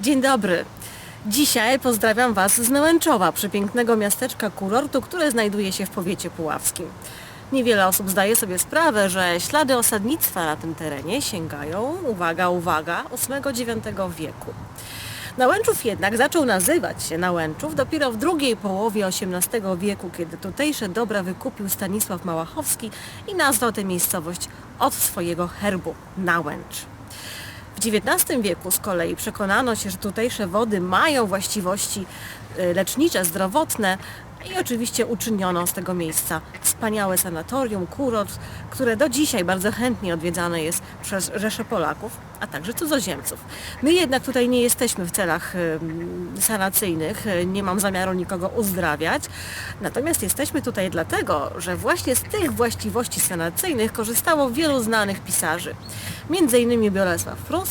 Dzień dobry. Dzisiaj pozdrawiam Was z Nałęczowa, przepięknego miasteczka kurortu, które znajduje się w powiecie puławskim. Niewiele osób zdaje sobie sprawę, że ślady osadnictwa na tym terenie sięgają, uwaga, uwaga, VIII-IX wieku. Nałęczów jednak zaczął nazywać się Nałęczów dopiero w drugiej połowie XVIII wieku, kiedy tutejsze dobra wykupił Stanisław Małachowski i nazwał tę miejscowość od swojego herbu Nałęcz. W XIX wieku z kolei przekonano się, że tutejsze wody mają właściwości y, lecznicze, zdrowotne i oczywiście uczyniono z tego miejsca wspaniałe sanatorium, kurort, które do dzisiaj bardzo chętnie odwiedzane jest przez rzesze Polaków, a także cudzoziemców. My jednak tutaj nie jesteśmy w celach sanacyjnych, y, nie mam zamiaru nikogo uzdrawiać, natomiast jesteśmy tutaj dlatego, że właśnie z tych właściwości sanacyjnych korzystało wielu znanych pisarzy, innymi Bolesław Prus,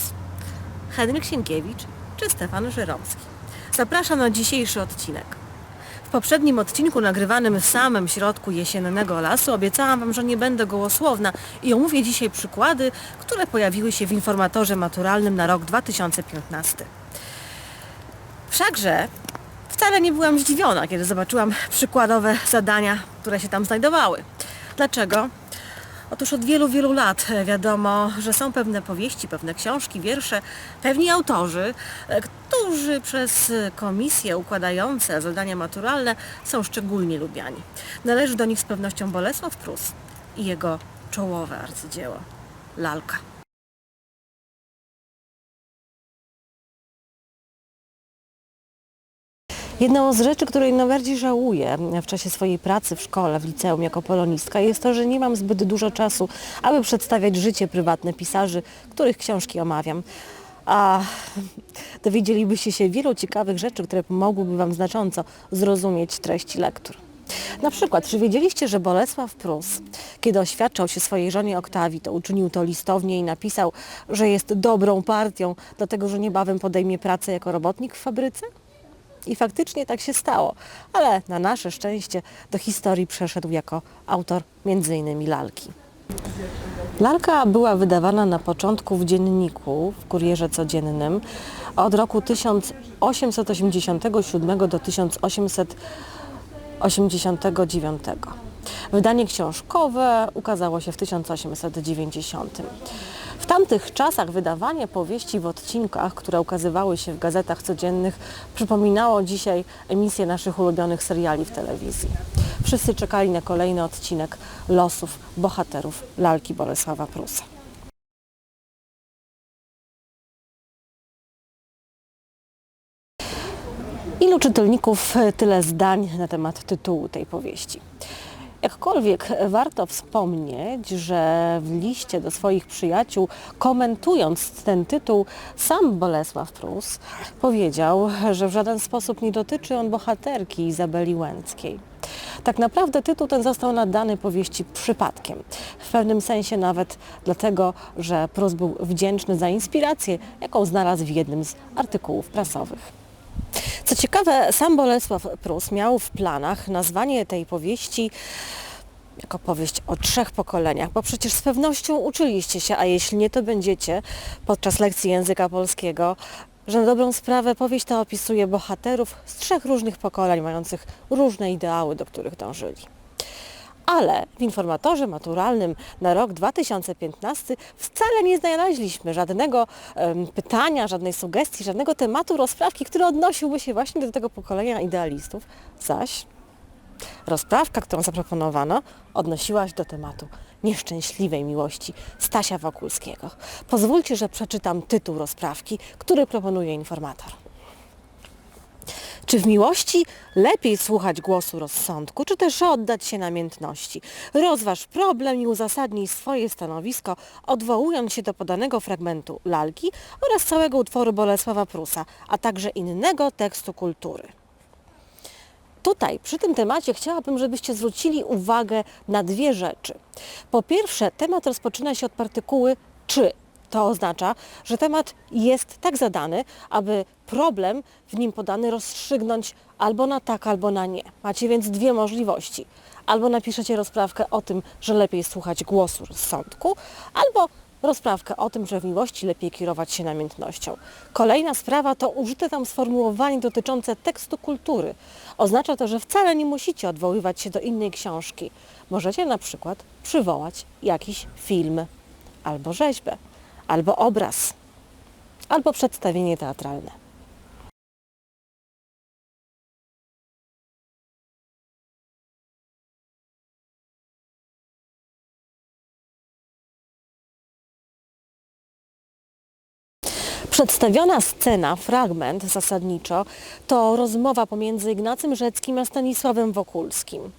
Henryk Sienkiewicz czy Stefan Żeromski. Zapraszam na dzisiejszy odcinek. Poprzednim odcinku nagrywanym w samym środku jesiennego lasu obiecałam Wam, że nie będę gołosłowna i omówię dzisiaj przykłady, które pojawiły się w informatorze maturalnym na rok 2015. Wszakże wcale nie byłam zdziwiona, kiedy zobaczyłam przykładowe zadania, które się tam znajdowały. Dlaczego? Otóż od wielu, wielu lat e, wiadomo, że są pewne powieści, pewne książki, wiersze, pewni autorzy, e, którzy przez komisje układające zadania maturalne są szczególnie lubiani. Należy do nich z pewnością Bolesław Prus i jego czołowe arcydzieło Lalka. Jedną z rzeczy, której najbardziej żałuję w czasie swojej pracy w szkole, w liceum jako polonistka jest to, że nie mam zbyt dużo czasu, aby przedstawiać życie prywatne pisarzy, których książki omawiam. A dowiedzielibyście się wielu ciekawych rzeczy, które pomogłyby Wam znacząco zrozumieć treści lektur. Na przykład, czy wiedzieliście, że Bolesław Prus, kiedy oświadczał się swojej żonie Oktawii, to uczynił to listownie i napisał, że jest dobrą partią, dlatego że niebawem podejmie pracę jako robotnik w fabryce? I faktycznie tak się stało, ale na nasze szczęście do historii przeszedł jako autor m.in. lalki. Lalka była wydawana na początku w dzienniku, w kurierze codziennym od roku 1887 do 1889. Wydanie książkowe ukazało się w 1890. W tamtych czasach wydawanie powieści w odcinkach, które ukazywały się w gazetach codziennych, przypominało dzisiaj emisję naszych ulubionych seriali w telewizji. Wszyscy czekali na kolejny odcinek losów bohaterów lalki Bolesława Prusa. Ilu czytelników tyle zdań na temat tytułu tej powieści? Jakkolwiek warto wspomnieć, że w liście do swoich przyjaciół, komentując ten tytuł, sam Bolesław Prus powiedział, że w żaden sposób nie dotyczy on bohaterki Izabeli Łęckiej. Tak naprawdę tytuł ten został nadany powieści przypadkiem. W pewnym sensie nawet dlatego, że Prus był wdzięczny za inspirację, jaką znalazł w jednym z artykułów prasowych. Co ciekawe, sam Bolesław Prus miał w planach nazwanie tej powieści jako powieść o trzech pokoleniach, bo przecież z pewnością uczyliście się, a jeśli nie, to będziecie podczas lekcji języka polskiego, że na dobrą sprawę powieść ta opisuje bohaterów z trzech różnych pokoleń, mających różne ideały, do których dążyli. Ale w informatorze maturalnym na rok 2015 wcale nie znaleźliśmy żadnego em, pytania, żadnej sugestii, żadnego tematu rozprawki, który odnosiłby się właśnie do tego pokolenia idealistów. Zaś rozprawka, którą zaproponowano, odnosiła się do tematu nieszczęśliwej miłości Stasia Wokulskiego. Pozwólcie, że przeczytam tytuł rozprawki, który proponuje informator. Czy w miłości lepiej słuchać głosu rozsądku, czy też oddać się namiętności? Rozważ problem i uzasadnij swoje stanowisko, odwołując się do podanego fragmentu lalki oraz całego utworu Bolesława Prusa, a także innego tekstu kultury. Tutaj, przy tym temacie chciałabym, żebyście zwrócili uwagę na dwie rzeczy. Po pierwsze, temat rozpoczyna się od partykuły czy. To oznacza, że temat jest tak zadany, aby problem w nim podany rozstrzygnąć albo na tak, albo na nie. Macie więc dwie możliwości. Albo napiszecie rozprawkę o tym, że lepiej słuchać głosu rozsądku, albo rozprawkę o tym, że w miłości lepiej kierować się namiętnością. Kolejna sprawa to użyte tam sformułowanie dotyczące tekstu kultury. Oznacza to, że wcale nie musicie odwoływać się do innej książki. Możecie na przykład przywołać jakiś film, albo rzeźbę, albo obraz, albo przedstawienie teatralne. Przedstawiona scena, fragment zasadniczo, to rozmowa pomiędzy Ignacym Rzeckim a Stanisławem Wokulskim.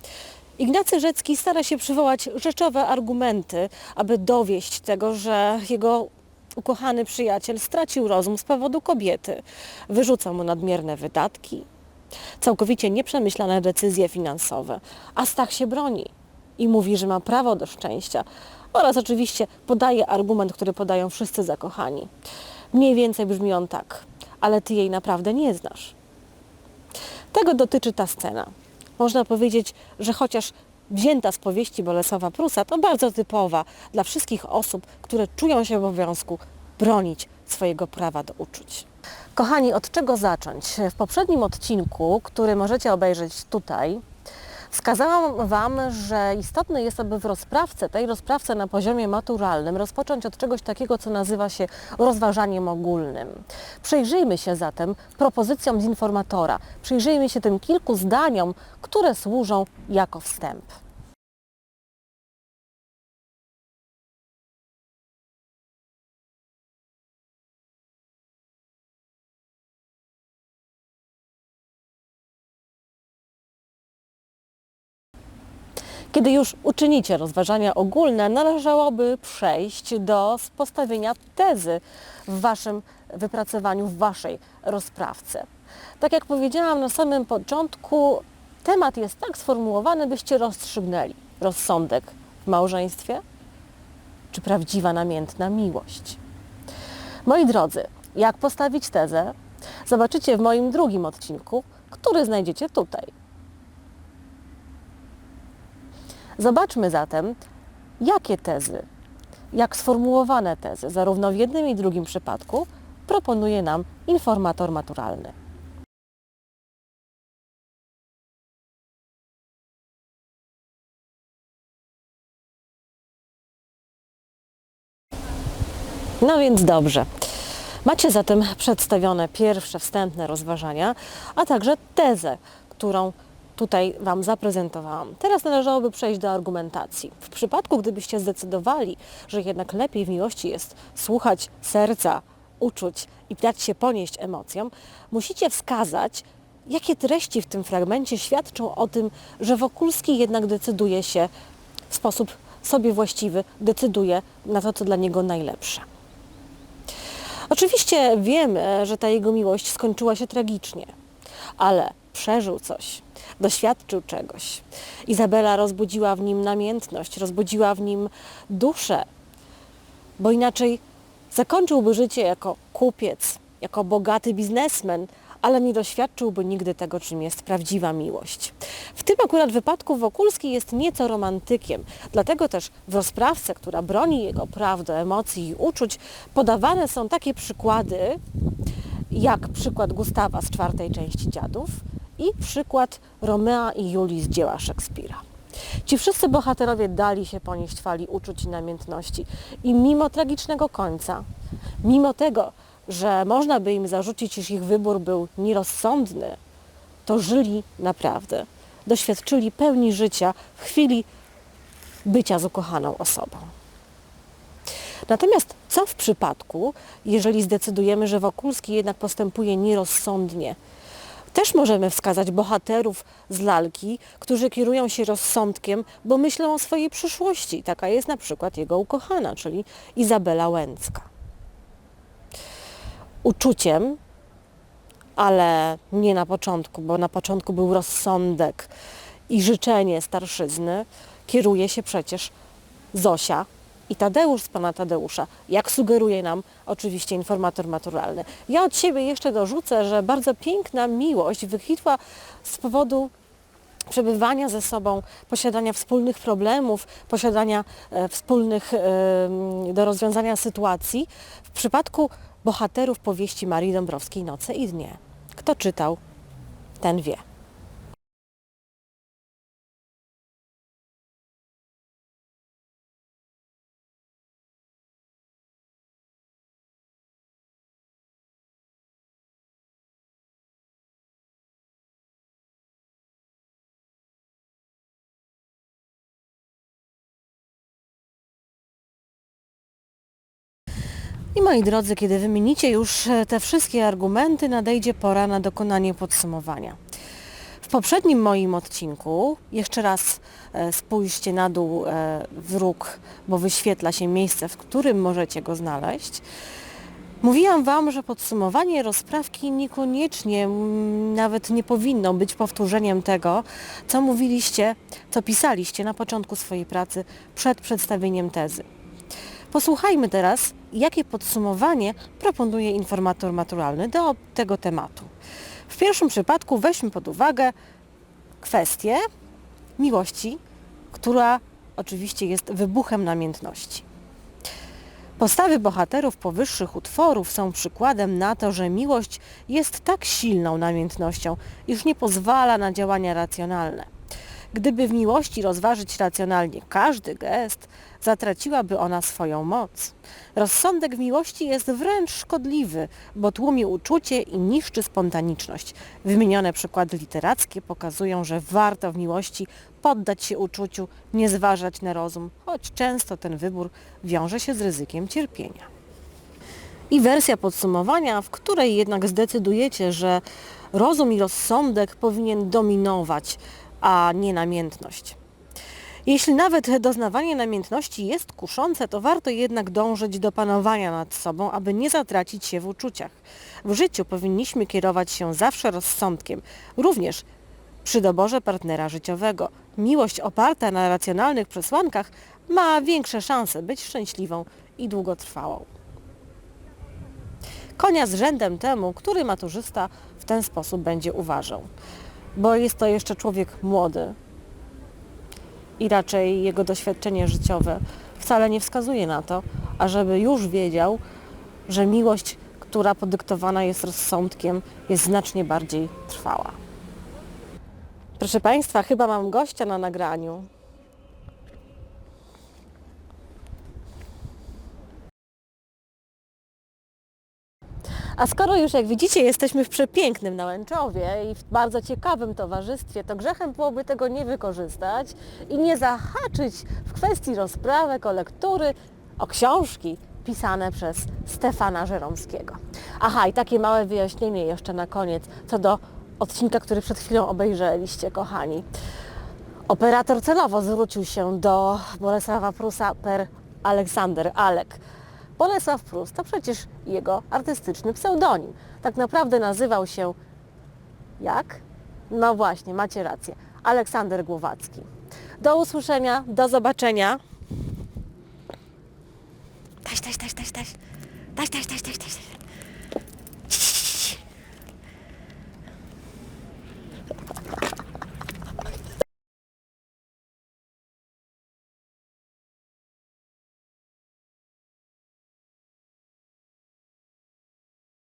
Ignacy Rzecki stara się przywołać rzeczowe argumenty, aby dowieść tego, że jego ukochany przyjaciel stracił rozum z powodu kobiety. Wyrzuca mu nadmierne wydatki, całkowicie nieprzemyślane decyzje finansowe, a Stach się broni i mówi, że ma prawo do szczęścia oraz oczywiście podaje argument, który podają wszyscy zakochani. Mniej więcej brzmi on tak, ale ty jej naprawdę nie znasz. Tego dotyczy ta scena. Można powiedzieć, że chociaż wzięta z powieści Bolesława Prusa, to bardzo typowa dla wszystkich osób, które czują się w obowiązku bronić swojego prawa do uczuć. Kochani, od czego zacząć? W poprzednim odcinku, który możecie obejrzeć tutaj, Wskazałam Wam, że istotne jest, aby w rozprawce, tej rozprawce na poziomie maturalnym, rozpocząć od czegoś takiego, co nazywa się rozważaniem ogólnym. Przyjrzyjmy się zatem propozycjom z informatora, przyjrzyjmy się tym kilku zdaniom, które służą jako wstęp. Kiedy już uczynicie rozważania ogólne, należałoby przejść do postawienia tezy w Waszym wypracowaniu, w Waszej rozprawce. Tak jak powiedziałam na samym początku, temat jest tak sformułowany, byście rozstrzygnęli rozsądek w małżeństwie czy prawdziwa namiętna miłość. Moi drodzy, jak postawić tezę, zobaczycie w moim drugim odcinku, który znajdziecie tutaj. Zobaczmy zatem, jakie tezy, jak sformułowane tezy, zarówno w jednym i drugim przypadku, proponuje nam informator maturalny. No więc dobrze. Macie zatem przedstawione pierwsze wstępne rozważania, a także tezę, którą tutaj Wam zaprezentowałam. Teraz należałoby przejść do argumentacji. W przypadku, gdybyście zdecydowali, że jednak lepiej w miłości jest słuchać serca, uczuć i dać się ponieść emocjom, musicie wskazać, jakie treści w tym fragmencie świadczą o tym, że Wokulski jednak decyduje się w sposób sobie właściwy, decyduje na to, co dla niego najlepsze. Oczywiście wiemy, że ta jego miłość skończyła się tragicznie, ale przeżył coś, doświadczył czegoś. Izabela rozbudziła w nim namiętność, rozbudziła w nim duszę, bo inaczej zakończyłby życie jako kupiec, jako bogaty biznesmen, ale nie doświadczyłby nigdy tego, czym jest prawdziwa miłość. W tym akurat wypadku Wokulski jest nieco romantykiem, dlatego też w rozprawce, która broni jego praw do emocji i uczuć, podawane są takie przykłady, jak przykład Gustawa z czwartej części Dziadów, i przykład Romea i Julii z dzieła Szekspira. Ci wszyscy bohaterowie dali się ponieść fali uczuć i namiętności i mimo tragicznego końca, mimo tego, że można by im zarzucić, iż ich wybór był nierozsądny, to żyli naprawdę, doświadczyli pełni życia w chwili bycia z ukochaną osobą. Natomiast co w przypadku, jeżeli zdecydujemy, że Wokulski jednak postępuje nierozsądnie, też możemy wskazać bohaterów z lalki, którzy kierują się rozsądkiem, bo myślą o swojej przyszłości. Taka jest na przykład jego ukochana, czyli Izabela Łęcka. Uczuciem, ale nie na początku, bo na początku był rozsądek i życzenie starszyzny, kieruje się przecież Zosia, i Tadeusz z pana Tadeusza, jak sugeruje nam oczywiście informator maturalny. Ja od siebie jeszcze dorzucę, że bardzo piękna miłość wykwitła z powodu przebywania ze sobą, posiadania wspólnych problemów, posiadania e, wspólnych e, do rozwiązania sytuacji. W przypadku bohaterów powieści Marii Dąbrowskiej Noce i Dnie. Kto czytał, ten wie. I moi drodzy, kiedy wymienicie już e, te wszystkie argumenty, nadejdzie pora na dokonanie podsumowania. W poprzednim moim odcinku, jeszcze raz e, spójrzcie na dół e, w róg, bo wyświetla się miejsce, w którym możecie go znaleźć. Mówiłam Wam, że podsumowanie rozprawki niekoniecznie, nawet nie powinno być powtórzeniem tego, co mówiliście, co pisaliście na początku swojej pracy przed przedstawieniem tezy. Posłuchajmy teraz, jakie podsumowanie proponuje informator maturalny do tego tematu. W pierwszym przypadku weźmy pod uwagę kwestię miłości, która oczywiście jest wybuchem namiętności. Postawy bohaterów powyższych utworów są przykładem na to, że miłość jest tak silną namiętnością, iż nie pozwala na działania racjonalne. Gdyby w miłości rozważyć racjonalnie każdy gest, zatraciłaby ona swoją moc. Rozsądek w miłości jest wręcz szkodliwy, bo tłumi uczucie i niszczy spontaniczność. Wymienione przykłady literackie pokazują, że warto w miłości poddać się uczuciu, nie zważać na rozum, choć często ten wybór wiąże się z ryzykiem cierpienia. I wersja podsumowania, w której jednak zdecydujecie, że rozum i rozsądek powinien dominować, a nie namiętność. Jeśli nawet doznawanie namiętności jest kuszące, to warto jednak dążyć do panowania nad sobą, aby nie zatracić się w uczuciach. W życiu powinniśmy kierować się zawsze rozsądkiem, również przy doborze partnera życiowego. Miłość oparta na racjonalnych przesłankach ma większe szanse być szczęśliwą i długotrwałą. Konia z rzędem temu, który maturzysta w ten sposób będzie uważał bo jest to jeszcze człowiek młody i raczej jego doświadczenie życiowe wcale nie wskazuje na to, ażeby już wiedział, że miłość, która podyktowana jest rozsądkiem, jest znacznie bardziej trwała. Proszę Państwa, chyba mam gościa na nagraniu. A skoro już, jak widzicie, jesteśmy w przepięknym Nałęczowie i w bardzo ciekawym towarzystwie, to grzechem byłoby tego nie wykorzystać i nie zahaczyć w kwestii rozprawek o lektury, o książki pisane przez Stefana Żeromskiego. Aha, i takie małe wyjaśnienie jeszcze na koniec, co do odcinka, który przed chwilą obejrzeliście, kochani. Operator celowo zwrócił się do Bolesława Prusa per Aleksander Alek. Bolesław Prus to przecież jego artystyczny pseudonim. Tak naprawdę nazywał się jak? No właśnie, macie rację. Aleksander Głowacki. Do usłyszenia, do zobaczenia. Taś, taś, taś, taś, taś. Taś, taś, taś, taś, taś.